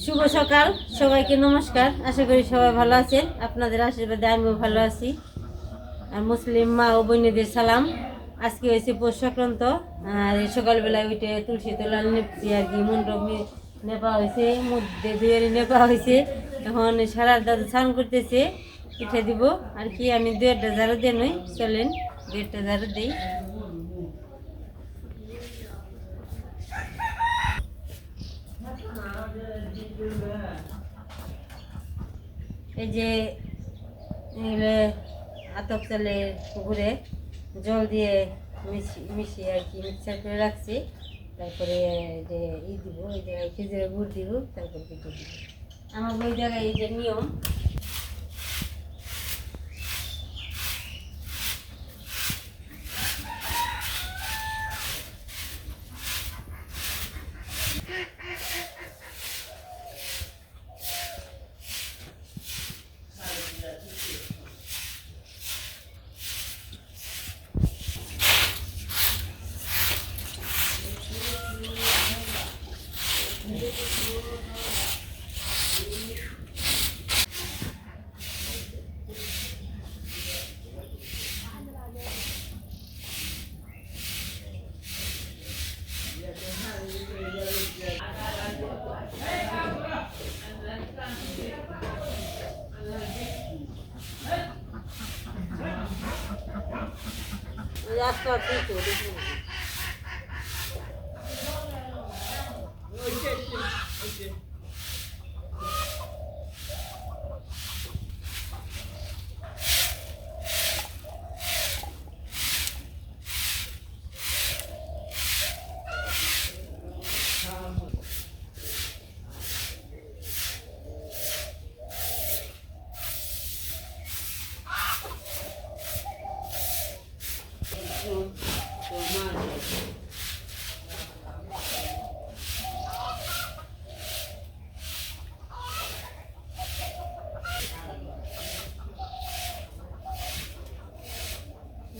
শুভ সকাল, সবাইকে নমস্কার। আশা করি সবাই ভালো আছেন। আপনাদের আশীর্বাদে আমিও ভালো আছি। আর মুসলিম মা ও বোনেদের সালাম। আজকে হয়েছে পৌষ সংক্রান্ত। আর সকালবেলায় উঠে তুলসী তোলা নেপছি আর কি মণ্ডপ নেপা হয়েছে। মধ্যে দুয়ারি নেপা হয়েছে। এখন সারা দাদু স্নান করতেছে পিঠে দিব। আর কি, আমি দুয়েরটা ঝাড়ু দিয়ে নই। চলেন, দুয়েরটা ঝাড়ু দিই। এই যে আতপ চালে পুকুরে জল দিয়ে মিশি- মিশিয়ে আর কি মিক্সার করে রাখছি। তারপরে যে ই দিব, ওই জায়গায় খেজুরের গুড় দিব, তারপরে আমার ওই জায়গায় এই যে নিয়ম ওই আস্তে আস্তে তো দেখুন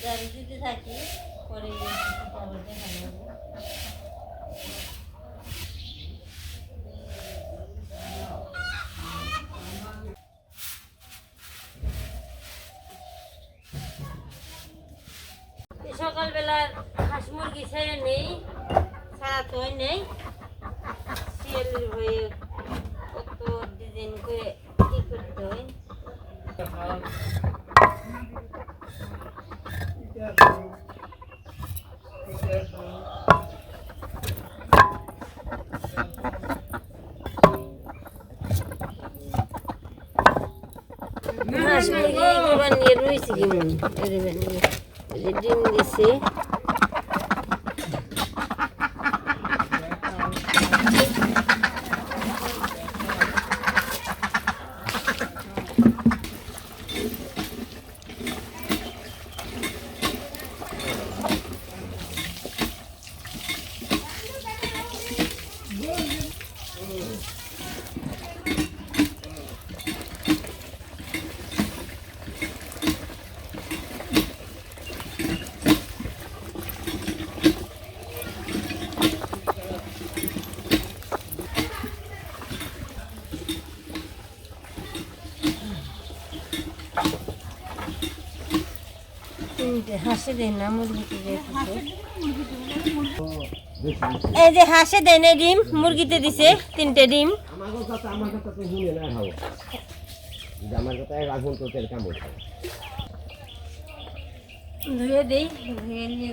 জারি দিতে থাকি পরে আবার দেখা যাবে এই সকালবেলা হাঁস মুরগি ছেড়ে নেই ছাড়া তো নেই। শিয়ালের হয়ে কত ডিজাইন করে কি করতে হয়? হাঁস মুরগি এবার নিয়ে রয়েছে কেমন এবার নিয়ে এই হাঁসে দেয় না মুরগিতে এই যে হাঁসে দেয় না ডিম মুরগিতে দিছে তিনটে ডিম। আমার কথা আমার কথা তো শুনে না খাব যদি আমার কথা রাখুন তো তেল কাম হচ্ছে ধুয়ে দেই ধুয়ে নিয়ে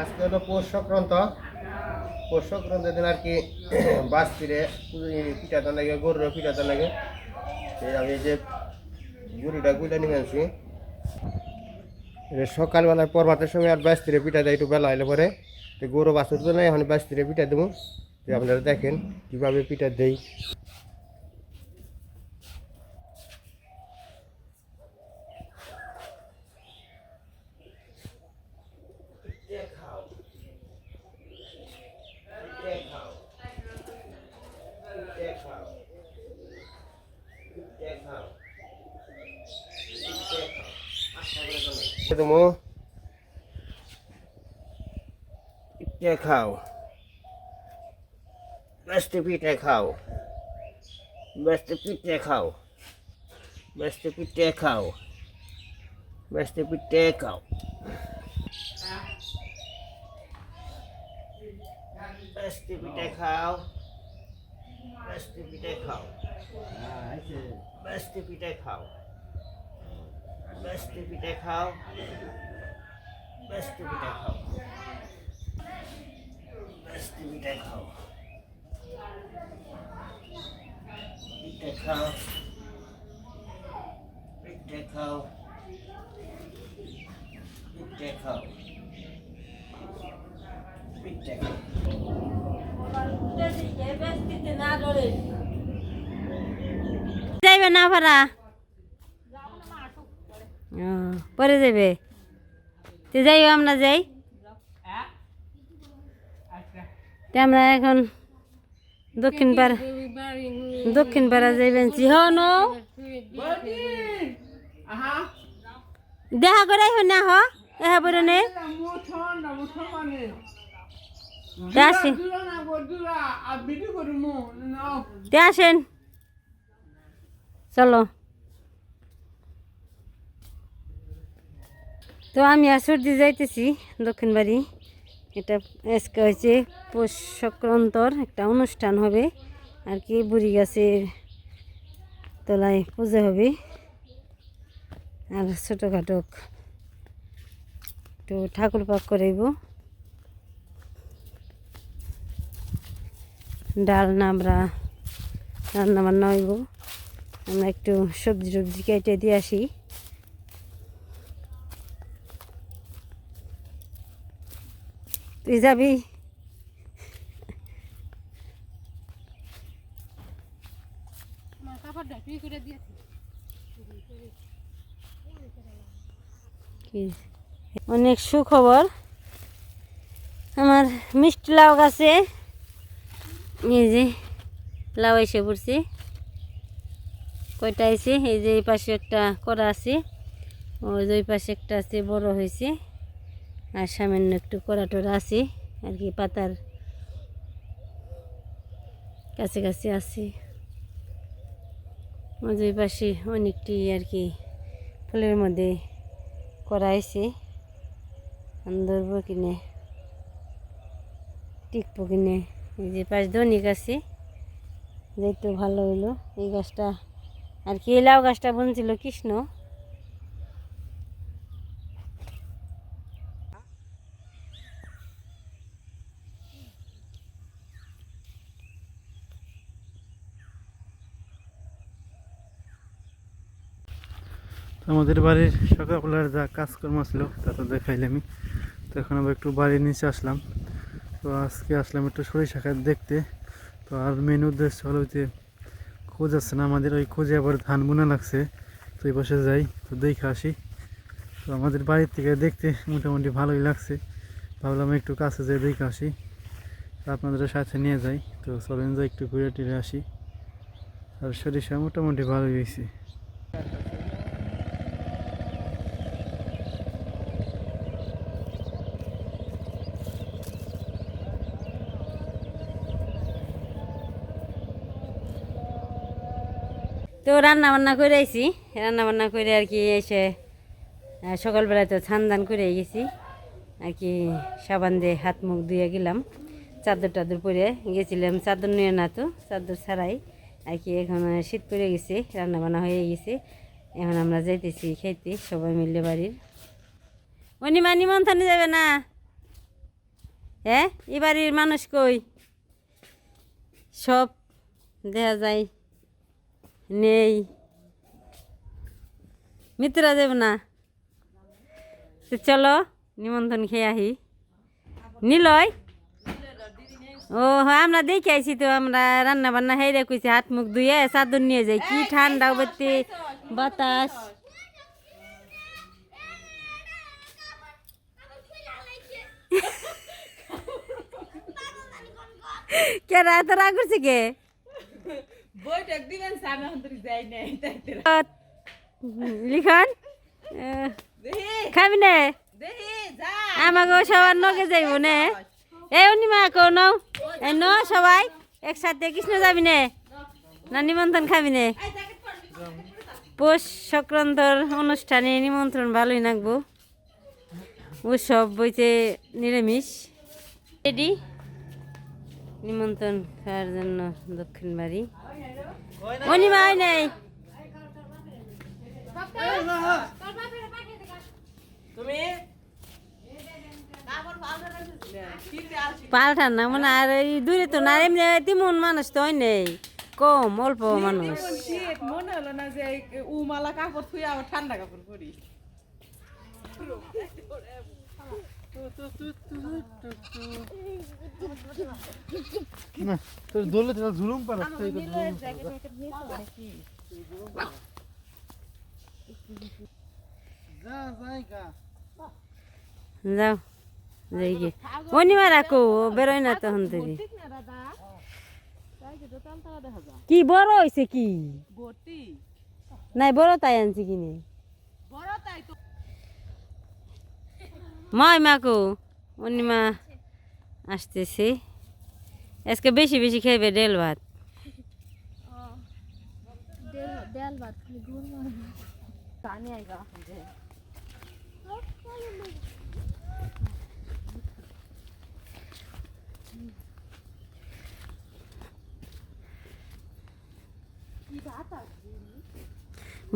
আজকে হলো পৌষ সংক্রান্ত। পৌষ সংক্রান্তির দিন আর কি বাস বাস্তিরে পিঠাতে লাগে, গরুর পিঠাতে লাগে। আমি যে গুড়িটা গুইলা নিয়ে এটা সকালবেলায় পরবাতের সময় আর বাস্তিরে পিঠা দেয়, একটু বেলা হলে পরে। তো গরু বাছুর তো নাই, এখন বাস্তিরে পিঠা দেবো। আপনারা দেখেন, কীভাবে পিঠা দেই। ตัวมูแย่ข่าวเบสต์พิทแย่ข่าวเบสต์พิทแย่ข่าวเบสต์พิทแย่ข่าวเบสต์พิทแย่ข่าวเบสต์พิทแย่ข่าว Best if you take out. Best পিঠে খাও বেস্ট পিঠে খাও বেস্ট পিঠে খাও পিঠে খাও পিঠে খাও পিঠে খাও পিঠে খাও যাইবে না ভাড়া। পরে যাবে তো যাই আমরা যাই। আমরা এখন দক্ষিণ পাড়া দক্ষিণ পাড়া যাইবেন। হন দেখা করে আইহ না হ? এহা নে। আসেন। চলো। তো আমি আর সর্দি যাইতেছি, দক্ষিণ বাড়ি। এটা আজকে হয়েছে পৌষ সংক্রান্তর, একটা অনুষ্ঠান হবে। আর কি, বুড়ি গাছের তলায় পুজো হবে। আর ছোটোখাটো একটু ঠাকুর পাক করাইব। ডাল নামরা রান্না বান্না হইব। আমরা একটু সবজি টবজি কেটে দিয়ে আসি। কি? অনেক সুখবর। আমার মিষ্টি লাউ গাছে। এই যে লাউ এসে পড়ছি। কয়টা আছে? এই যে এই পাশে একটা করা আছে। ওই যে ওই পাশে একটা আছে বড় হয়েছে। আর সামান্য একটু কড়া টরা আছে, আর কি পাতার কাছে কাছে আছে। ওই পাশে অনেকটি আর কি ফুলের মধ্যে করা হয়েছে। ধরবো কিনে, টিকবো কিনে। এই যে পাশ ধনিক আছে যেহেতু ভালো হইল। এই গাছটা, আর কি লাউ গাছটা বনছিল কৃষ্ণ। আমাদের বাড়ির সকালবেলার যা কাজকর্ম ছিল, তা তো দেখাইলে আমি তো এখন আবার একটু বাড়ির নিচে আসলাম। তো আজকে আসলাম একটু সরিষা খাত দেখতে। তো আর মেন উদ্দেশ্য হলো যে, খোঁজ আছে না আমাদের, ওই খোঁজে আবার ধান বোনা লাগছে। তো এই পাশে যাই, তো দেখে আসি। তো আমাদের বাড়ির থেকে দেখতে মোটামুটি ভালোই লাগছে। ভাবলাম একটু কাছে যেয়ে দেখে আসি। আপনাদের সাথে নিয়ে যাই। তো চলেন যাই একটু ঘুরে টুরে আসি। আর সরিষা মোটামুটি ভালোই হয়েছে। তো রান্না বান্না করে আইছি। রান্না বান্না করে আর কি এসে সকালবেলায় তো ছান দান করে গেছি। আর কি সাবান দিয়ে হাত মুখ ধুয়ে গেলাম। চাদর টাদর পরে গেছিলাম। চাদর নিয়ে না তো, চাদর ছাড়াই আর কি এখন শীত পড়ে গেছে রান্না বান্না হয়ে গেছে। এখন আমরা যাইতেছি খেতে, সবাই মিলে বাড়ির। অনিমা, নিমন্ত্রণে যাবে না? হ্যাঁ? এ বাড়ির মানুষ কই? সব দেখা যায়। নেই। মিত্রা দেব না। তো চলো, নিমন্ত্রণ খেয়ে আহি। নিলয়? ও হ্যাঁ আমরা দেখে আইছি তো, আমরা রান্না বান্না হেরে কইছি, হাত মুখ ধুয়ে চাদর নিয়ে যাই। কি ঠান্ডা বেতে বাতাস। কে রাত রাগ করছে কে? বৈঠক দিবেন সামনে হন্তরি যাই নাই লিখন? খাবি না আমাকে সবার নগে যাইব নে? এই অনিমা কো নও এই ন? সবাই একসাথে কৃষ্ণ যাবি নে? না নিমন্ত্রণ খাবি নে? পৌষ সংক্রান্তর অনুষ্ঠানে নিমন্ত্রণ ভালোই লাগবো উৎসব বইতে নিরামিষ। রেডি? নিমন্ত্রণ খাওয়ার জন্য দক্ষিণ বাড়ি অনিমা হয় নাই তুমি? পাল্টান না মানে আর এই দূরে তো না এমনি তেমন মানুষ তো নেই। কম অল্প মানুষ। মনে হলো না যে উমালা কাপড় থুই আবার ঠান্ডা কাপড় পরি। না তোর দোলে ঝুলুম তাই যা যাও যাই গে অনিমা রাখো বেরোয় না তখন থেকে। কি বড় হয়েছে কি? নাই বড় তাই আনছি কিনে বড় তাই তো মাই মাকো অনিমা আসতেছে। আজকে বেশি বেশি খাইবে ডেল ভাত।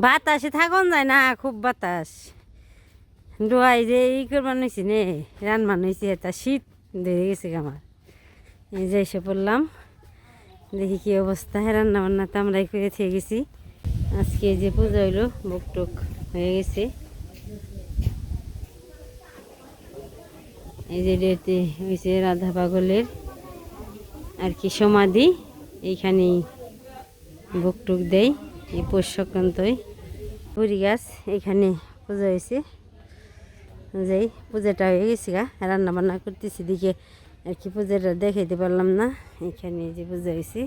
বাতাসে থাকুন যায় না, খুব বাতাস। ডোয়াই যে ই করবার নইছি নে রান্না নইছি এটা শীত ধরে গেছে আমার। এই যে এসে পড়লাম, দেখি কি অবস্থা। রান্না বান্না তো আমরাই করে থেকে গেছি। আজকে যে পুজো হইল বুক টুক হয়ে গেছে। এই যে ডেটে হয়েছে রাধা পাগলের আর কি সমাধি, এইখানেই বুক টুক দেয় এই পৌষ সংক্রান্তই। বুড়ি গাছ এখানে পুজো হয়েছে যাই পূজাটা হয়ে গেছে গা রান্না বান্না করতেছি দিকে আর কি পূজাটা দেখাইতে পারলাম না। এখানে যে পূজা হয়েছে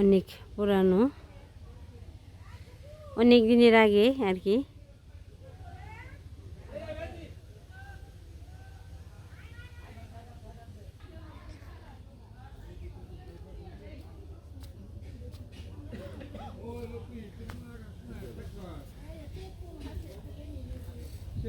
অনেক পুরানো, অনেক দিনের আগে আর কি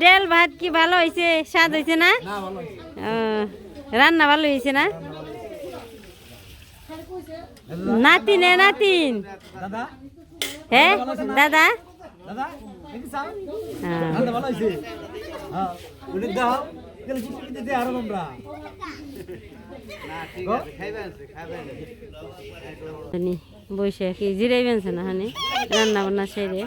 ডেল ভাত কি ভালো হয়েছে স্বাদ হয়েছে না? রান্না ভালো হয়েছে না? নাতিন নাতিন। হ্যাঁ দাদা? হ্যাঁ। বসে কি জিরাই বেনছে না হানি রান্না বান্না সেরে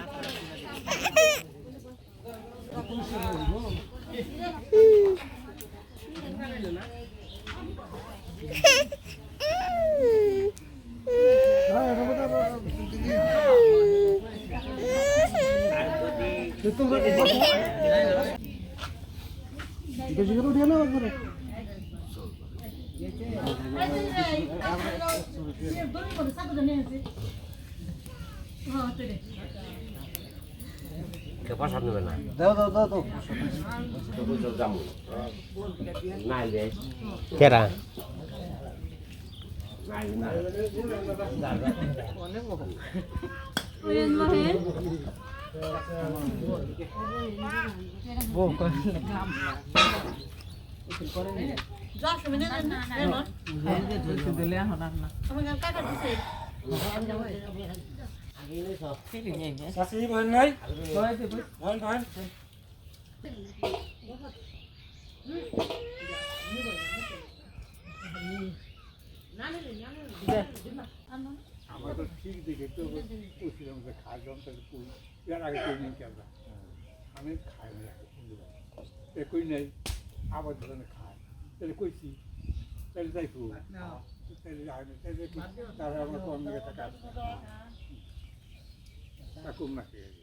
কেপা সামনে না দাও দাও দাও দাও নাই রে কেরা নাই না আমরা তো ঠিক দেখে তো বলছিলাম যে খাই জম তাহলে কই এর আগে কই নেই কেন আমি খাই না এ কই নেই, আবার ধরে খায়। তাহলে কইছি তাহলে যাই তাহলে তাহলে আমার কম টাকা কম না খেয়ে